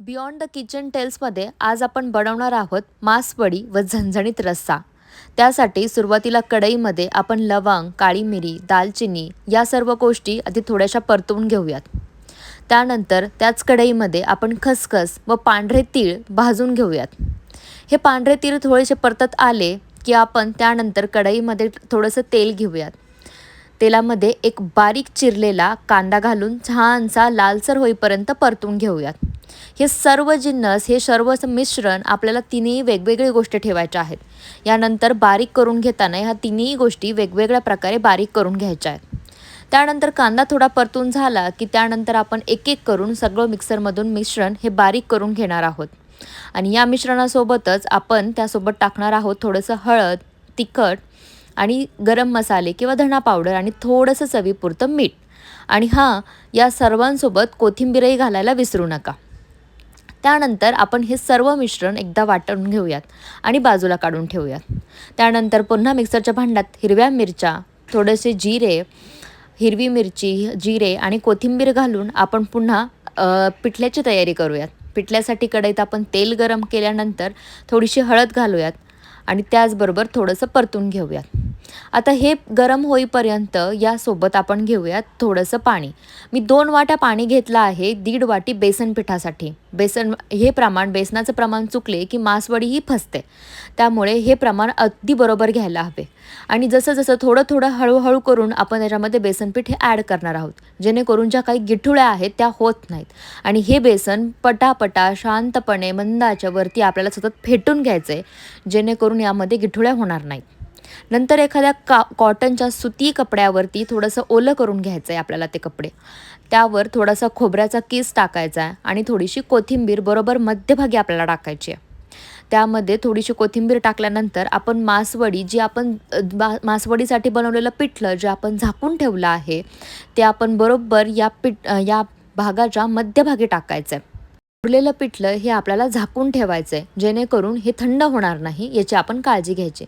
Beyond the kitchen टेल्समध्ये आज आपण बनवणार आहोत मासवडी व झणझणीत रस्सा. त्यासाठी सुरुवातीला कढईमध्ये आपण लवंग काळी मिरी दालचिनी या सर्व गोष्टी आधी थोड्याशा परतवून घेऊयात. त्यानंतर त्याच कढईमध्ये आपण खसखस व पांढरे तीळ भाजून घेऊयात. हे पांढरे तीळ थोडेसे परतत आले की आपण त्यानंतर कढईमध्ये थोडंसं तेल घेऊयात. तेलामध्ये एक बारीक चिरलेला कांदा घालून छानसा लालसर होईपर्यंत परतून घेऊयात. हे सर्व जिन्नस हे सर्व मिश्रण आपल्याला तिन्ही वेगवेगळी गोष्टी ठेवायच्या आहेत. यानंतर बारीक करून घेताना ह्या तिन्ही गोष्टी वेगवेगळ्या प्रकारे बारीक करून घ्यायच्या आहेत. त्यानंतर कांदा थोडा परतून झाला की त्यानंतर आपण एक एक करून सगळं मिक्सरमधून मिश्रण हे बारीक करून घेणार आहोत. आणि या मिश्रणासोबतच आपण त्यासोबत टाकणार आहोत थोडंसं हळद तिखट आणि गरम मसाले किंवा धणा पावडर आणि थोडंसं चवीपुरतं मीठ. आणि हां या सर्वांसोबत कोथिंबीरही घालायला विसरू नका. त्यानंतर आपण हे सर्व मिश्रण एकदा वाटून घेऊयात आणि बाजूला काढून ठेवूयात. त्यानंतर पुन्हा मिक्सरच्या भांड्यात हिरव्या मिरच्या थोडेसे जिरे हिरवी मिरची जिरे आणि कोथिंबीर घालून आपण पुन्हा पिठल्याची तयारी करूयात. पिठल्यासाठी कढईत आपण तेल गरम केल्यानंतर थोडीशी हळद घालूयात आणि त्याचबरोबर थोडंसं परतून घेऊयात. आता हे गरम होईपर्यंत यासोबत आपण घेऊयात थोडंसं पाणी. मी दोन वाट्या पाणी घेतलं आहे दीड वाटी बेसन पिठासाठी. बेसन हे प्रमाण बेसनाचं प्रमाण चुकले की मासवडी ही फसते. त्यामुळे हे प्रमाण अगदी बरोबर घ्यायला हवे. आणि जसं जसं थोडं थोडं हळूहळू करून आपण त्याच्यामध्ये बेसन पीठ हे ॲड करणार आहोत. जेणेकरून ज्या काही गिठुळ्या आहेत त्या होत नाहीत. आणि हे बेसन पटापटा शांतपणे मंदाच्या वरती आपल्याला सतत फेटून घ्यायचं आहे जेणेकरून यामध्ये गिठुळ्या होणार नाहीत. नंतर एखाद्या का कॉटनच्या सुती कपड्यावरती थोडंसं ओलं करून घ्यायचं आहे आपल्याला ते कपडे. त्यावर थोडासा खोबऱ्याचा किस टाकायचा आहे आणि थोडीशी कोथिंबीर बरोबर मध्यभागी आपल्याला टाकायची आहे. त्यामध्ये थोडीशी कोथिंबीर टाकल्यानंतर आपण मासवडी जी आपण मासवडीसाठी बनवलेलं पिठलं जे आपण झाकून ठेवलं आहे ते आपण बरोबर या पिठ या भागाच्या मध्यभागी टाकायचं आहे उरलेलं पिठलं हे आपल्याला झाकून ठेवायचं आहे जेणेकरून हे थंड होणार नाही याची आपण काळजी घ्यायची.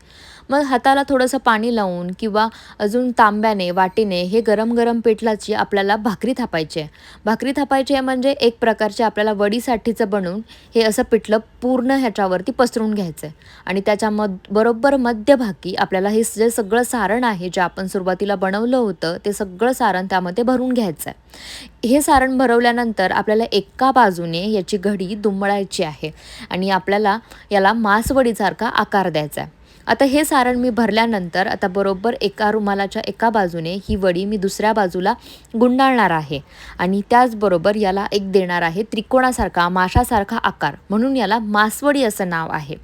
मग हाताला थोडंसं पाणी लावून किंवा अजून तांब्याने वाटीने हे गरम गरम पिठलाची आपल्याला भाकरी थापायची आहे. भाकरी थापायची आहे म्हणजे एक प्रकारचे आपल्याला वडीसाठीचं बनवून हे असं पिठलं पूर्ण ह्याच्यावरती पसरून घ्यायचं आहे. आणि त्याच्या मध बरोबर मध्यभागी आपल्याला हे जे सगळं सारण आहे जे आपण सुरुवातीला बनवलं होतं ते सगळं सारण त्यामध्ये भरून घ्यायचं आहे. हे सारण भरवल्यानंतर आपल्याला एका बाजूने याची घडी दुमळायची आहे आणि आपल्याला याला मासवडीसारखा आकार द्यायचा आहे. आता हे सारण मी भरल्यानंतर आता बरोबर एका रुमालाच्या एका बाजूने ही वडी मी दुसऱ्या बाजूला गुंडाळणार आहे. आणि त्याचबरोबर याला एक देणार आहे त्रिकोणासारखा माशासारखा आकार. म्हणून याला मासवडी असं नाव आहे.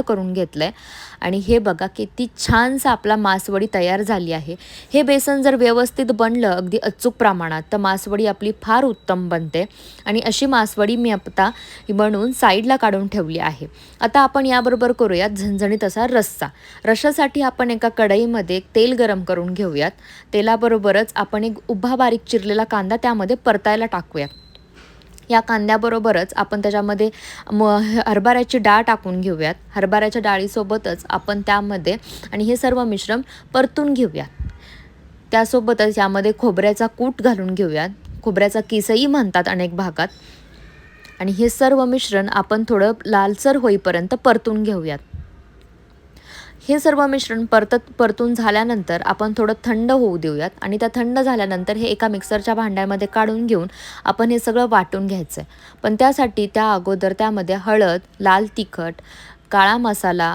करून घेतलं आहे आणि हे बघा किती छानसा आपला मासवडी तयार झाली आहे. हे बेसन जर व्यवस्थित बनलं अगदी अचूक प्रमाणात तर मासवडी आपली फार उत्तम बनते. आणि अशी मासवडी मी आता बनवून साईडला काढून ठेवली आहे. आता आपण याबरोबर करूयात झणझणीत असा रस्सा. रशासाठी आपण एका कढईमध्ये तेल गरम करून घेऊयात. तेलाबरोबरच आपण एक उभा बारीक चिरलेला कांदा त्यामध्ये परतायला टाकूयात. या कांद्याबरोबरच आपण त्याच्यामध्ये म हरभऱ्याची डाळ टाकून घेऊयात. हरभऱ्याच्या डाळीसोबतच आपण त्यामध्ये आणि हे सर्व मिश्रण परतून घेऊयात. त्यासोबतच यामध्ये खोबऱ्याचा कूट घालून घेऊयात. खोबऱ्याचा किसही म्हणतात अनेक भागात. आणि हे सर्व मिश्रण आपण थोडं लालसर होईपर्यंत परतून घेऊयात. हे सर्व मिश्रण परतत परतून झाल्यानंतर आपण थोडं थंड होऊ देऊयात. आणि त्या थंड झाल्यानंतर हे एका मिक्सरच्या भांड्यामध्ये काढून घेऊन आपण हे सगळं वाटून घ्यायचं आहे पण त्यासाठी त्या अगोदर त्यामध्ये हळद लाल तिखट काळा मसाला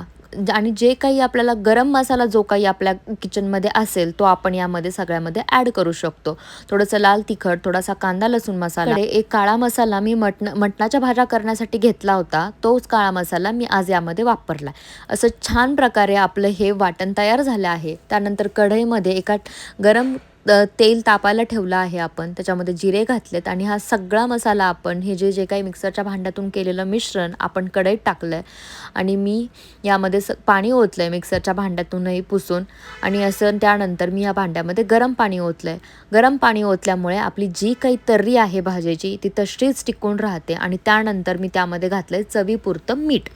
आणि जे काही आपल्याला गरम मसाला जो काही आपल्या किचनमध्ये असेल तो आपण यामध्ये सगळ्यामध्ये ॲड करू शकतो. थोडंसं लाल तिखट थोडासा कांदा लसूण मसाला. एक काळा मसाला मी मटण मटणाच्या भाज्या करण्यासाठी घेतला होता तोच काळा मसाला मी आज यामध्ये वापरला असं छान प्रकारे आपलं हे वाटण तयार झालं आहे. त्यानंतर कढईमध्ये एका गरम तेल तापायला ठेवलं आहे आपण. त्याच्यामध्ये जिरे घातलेत आणि हा सगळा मसाला आपण हे जे जे काही मिक्सरच्या भांड्यातून केलेलं मिश्रण आपण कढईत टाकलं आहे आणि मी यामध्ये स पाणी ओतलं आहे मिक्सरच्या भांड्यातूनही पुसून. आणि असं त्यानंतर मी या भांड्यामध्ये गरम पाणी ओतलं आहे गरम पाणी ओतल्यामुळे आपली जी काही तर्री आहे भाजीची ती तशीच टिकून राहते. आणि त्यानंतर मी त्यामध्ये घातलं आहे चवीपुरतं मीठ.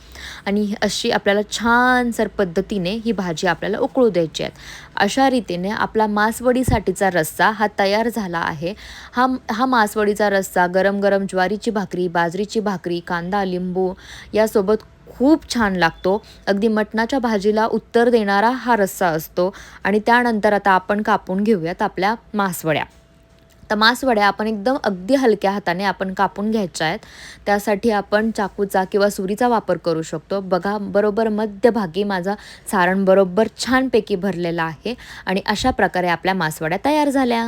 आणि अशी आपल्याला छानसर पद्धतीने ही भाजी आपल्याला उकळू द्यायची आहे. अशा रीतीने आपला मासवडीसाठीचा रस्सा हा तयार झाला आहे. हा हा मासवडीचा रस्सा गरम गरम ज्वारीची भाकरी बाजरीची भाकरी कांदा लिंबू यासोबत खूप छान लागतो. अगदी मटणाच्या भाजीला उत्तर देणारा हा रस्सा असतो आणि त्यानंतर आता आपण कापून घेऊयात आपल्या मासवड्या. तर मासवड्या आपण एकदम अगदी हलक्या हाताने आपण कापून घ्यायच्या आहेत. त्यासाठी आपण चाकूचा किंवा सुरीचा वापर करू शकतो. बघा बरोबर मध्यभागी माझा सारण बरोबर छानपैकी भरलेला आहे आणि अशा प्रकारे आपल्या मासवड्या तयार झाल्या.